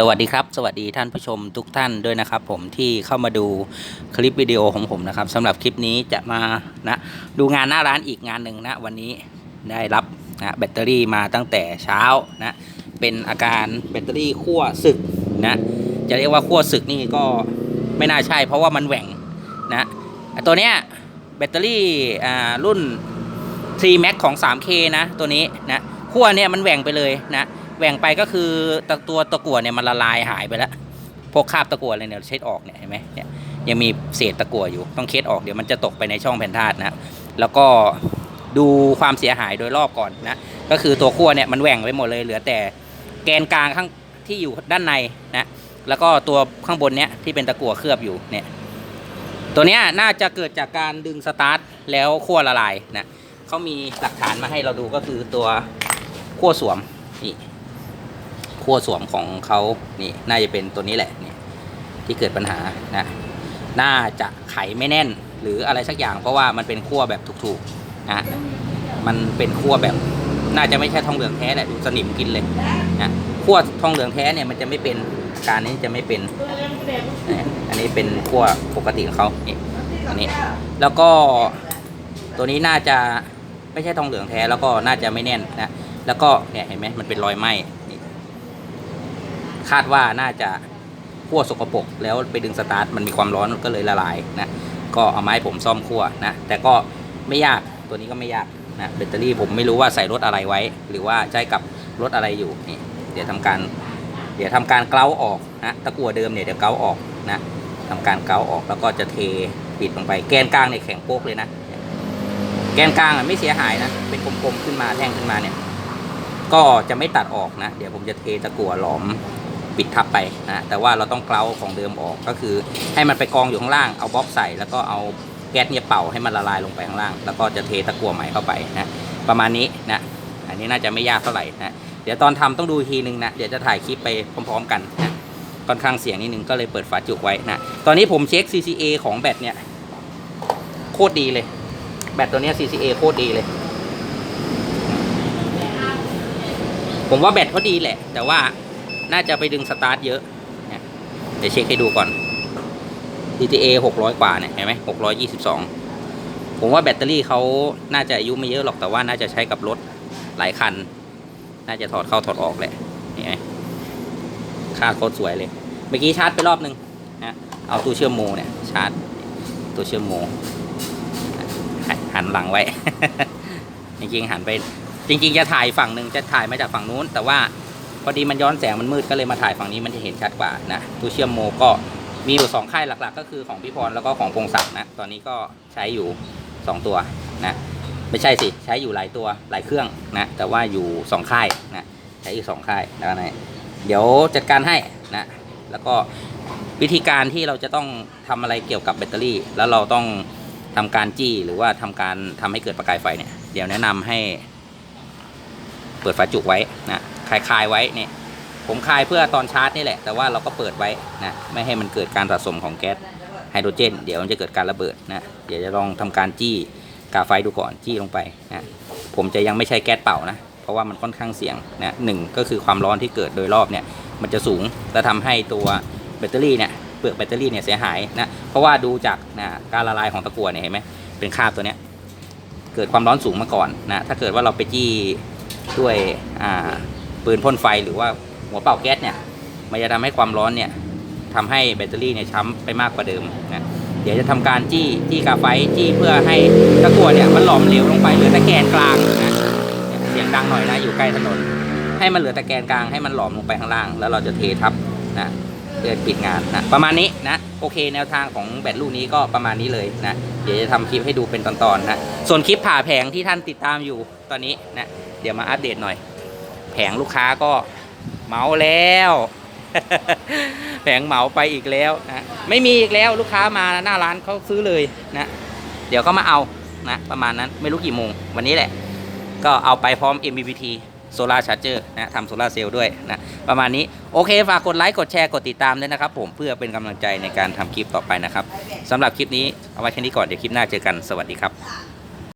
สวัสดีครับ สวัสดีท่านผู้ชมทุกท่านด้วยนะครับ ผมที่เข้ามาดูคลิปวิดีโอของผมนะครับสำหรับคลิปนี้จะมานะดูงานหน้าร้านอีกงานหนึ่งนะวันนี้ได้รับนะแบตเตอรี่มาตั้งแต่เช้านะเป็นอาการแบตเตอรี่ขั้วสึกนะจะเรียกว่าขั้วสึกนี่ก็ไม่น่าใช่ เพราะว่ามันแหว่งนะตัวเนี้ยแบตเตอรี่อ่ารุ่น 3 Max ของ 3K นะตัวนี้นะขั้วเนี่ยมันแหว่งไปเลยนะ แหว่งไปก็คือตะตัวตะกั่วเนี่ยมันละลายหายไปแล้วพวกคราบตะกั่วอะไรเนี่ยเช็ดออกเนี่ยเห็นไหมเนี่ยยังมีเศษตะกั่วอยู่ต้องเช็ดออกเดี๋ยวมันจะตกไปในช่องแผ่นธาตุนะแล้วก็ดูความเสียหายโดยรอบก่อนนะก็คือตัวขั้วเนี่ยมันแหว่งไปหมดเลยเหลือแต่แกนกลางข้างที่อยู่ด้านในนะแล้วก็ตัวข้างบนเนี้ยที่เป็นตะกั่วเคลือบอยู่เนี่ยตัวเนี้ยน่าจะเกิดจากการดึงสตาร์ทแล้วขั้วละลายนะเขามีหลักฐานมาให้เราดูก็คือตัวขั้วสวมนี่ ขั้วสวมของเขานี่น่าจะเป็นตัวนี้แหละนี่ที่เกิดปัญหานะน่าจะไขไม่แน่นหรืออะไรสักอย่าง เพราะว่ามันเป็นขั้วแบบถูกๆนะมันเป็นขั้วแบบ น่าจะไม่ใช่ทองเหลืองแท้แหละดูสนิมกินเลยนะขั้วทองเหลืองแท้เนี่ยมันจะไม่เป็นการนี้จะไม่เป็น อันนี้เป็นขั้วปกติของเขานี่อันนี้ แล้วก็ตัวนี้น่าจะไม่ใช่ทองเหลืองแท้แล้วก็น่าจะไม่แน่นนะแล้วก็เนี่ยเห็นไหมมันเป็นรอยไหม คาดว่าน่าจะขั้วสกปรกแล้วไปดึงสตาร์ทมันมีความร้อนก็เลยละลายนะก็เอาไม้ผมซ่อมขั้วนะแต่ก็ไม่ยากตัวนี้ก็ไม่ยากนะแบตเตอรี่ผมไม่รู้ว่าใส่รถอะไรไว้ หรือว่าใช้กับรถอะไรอยู่นี่เดี๋ยวทำการ เดี๋ยวทำการเกลาออกนะตะกั่วเดิมเนี่ยเดี๋ยวเกลาออกนะทำการเกลาออกแล้วก็จะเทปิดลงไปแกนกลางเนี่ยแข็งโป๊กเลยนะแกนกลางอะไม่เสียหายนะเป็นกลมๆขึ้นมาแท่งขึ้นมาเนี่ย ก็จะไม่ตัดออกนะ เดี๋ยวผมจะเทตะกั่วหลอม ปิดทับไปนะแต่ว่าเราต้องเกลาของเดิมออกก็คือ ให้มันไปกองอยู่ข้างล่างเอาบล็อกใส่แล้วก็เอาแก๊สเนี่ยเป่าให้มันละลายลงไปข้างล่าง แล้วก็จะเทตะกั่วใหม่เข้าไปนะประมาณนี้นะอันนี้น่าจะไม่ยากเท่าไหร่นะเดี๋ยวตอนทำต้องดูอีกทีนึงนะเดี๋ยวจะถ่ายคลิปไปพร้อมๆกันนะค่อนข้างเสียงนิดนึงก็เลยเปิดฝาจุกไว้นะตอนนี้ผมเช็ค CCA ของแบตเนี่ยโคตรดีเลย แบตตัวเนี้ย CCA โคตรดีเลย ผมว่าแบตเขาดีแหละ แต่ว่า น่าจะไปดึงสตาร์ทเยอะเนี่ยเดี๋ยวเช็คให้ดูก่อน DTA 600 กว่าเนี่ยเห็นไหม622 ผมว่าแบตเตอรี่เขาน่าจะอายุไม่เยอะหรอกแต่ว่าน่าจะใช้กับรถหลายคัน น่าจะถอดเข้าถอดออกแหละเห็นไหมค่าโคตรสวยเลย เมื่อกี้ชาร์จไปรอบนึงนะเอาตู้เชื่อมโมเนี่ยชาร์จตัวเชื่อมโมหันหลังไว้ จริงๆหันไป จริง ๆ จะถ่ายฝั่งหนึ่งจะถ่ายมาจากฝั่งนู้น แต่ว่า พอดีมันย้อนแสงมันมืดก็เลยมาถ่ายฝั่งนี้มันจะเห็นชัดกว่านะตู้เชื่อมโมก็มีอยู่สองค่ายหลักๆ ก็คือของพี่พรแล้วก็ของพงศักดิ์นะตอนนี้ก็ใช้อยู่สองตัวนะไม่ใช่สิใช้อยู่หลายตัวหลายเครื่องนะแต่ว่าอยู่สองค่ายนะใช้อยู่สองค่ายแล้วนะเดี๋ยวจัดการให้นะแล้วก็วิธีการที่เราจะต้องทำอะไรเกี่ยวกับแบตเตอรี่ แล้วเราต้องทำการจี้หรือว่าทำการทำให้เกิดประกายไฟเนี่ยเดี๋ยวแนะนำให้เปิดฝาจุกไว้นะ คลายคายไว้เนี่ยผมคลายเพื่อตอนชาร์จนี่แหละ แต่ว่าเราก็เปิดไว้นะไม่ให้มันเกิดการสะสมของแก๊สไฮโดรเจน เดี๋ยวมันจะเกิดการระเบิดนะเดี๋ยวจะลองทำการจี้กาไฟดูก่อนจี้ลงไปนะผมจะยังไม่ใช้แก๊สเป่านะเพราะว่ามันค่อนข้างเสี่ยงนะหนึ่งก็คือความร้อนที่เกิดโดยรอบเนี่ยมันจะสูงและทำให้ตัวแบตเตอรี่เนี่ยเปลือกแบตเตอรี่เนี่ยเสียหายนะเพราะว่าดูจากนะการละลายของตะกั่วเนี่ยเห็นไหมเป็นคราบตัวเนี้ยเกิดความร้อนสูงมาก่อนนะถ้าเกิดว่าเราไปจี้ด้วยอ่า ปืนพ่นไฟหรือว่าหัวเป่าแก๊สเนี่ยมันจะทำให้ความร้อนเนี่ยทำให้แบตเตอรี่เนี่ยช้ำไปมากกว่าเดิมนะเดี๋ยวจะทำการจี้จี้กาไฟจี้เพื่อให้ตะกั่วเนี่ยมันหลอมเหลวลงไปเหลือแต่แกนกลางนะเสียงดังหน่อยนะอยู่ใกล้ถนน ให้มันเหลือแต่แกนกลางให้มันหลอมลงไปข้างล่าง แล้วเราจะเททับนะเพื่อปิดงานนะประมาณนี้นะโอเคแนวทางของแบตลูกนี้ก็ประมาณนี้เลยนะเดี๋ยวจะทำคลิปให้ดูเป็นตอนๆนะส่วนคลิปผ่าแผงที่ท่านติดตามอยู่ตอนนี้นะเดี๋ยวมาอัปเดตหน่อย แผงลูกค้าก็เหมาแล้ว แผงเหมาไปอีกแล้วนะไม่มีอีกแล้วลูกค้ามาหน้าร้านเขาซื้อเลยนะเดี๋ยวก็มาเอานะประมาณนั้นไม่รู้กี่โมงวันนี้แหละ ก็เอาไปพร้อม MPPT โซลาร์ชาร์เจอร์นะทำโซลาร์เซลล์ด้วยนะประมาณนี้ โอเค ฝากกดไลค์ กดแชร์ กดติดตามด้วยนะครับผมเพื่อเป็นกำลังใจในการทำคลิปต่อไปนะครับสำหรับคลิปนี้ เอาไว้แค่นี้ก่อน เดี๋ยวคลิปหน้าเจอกันสวัสดีครับ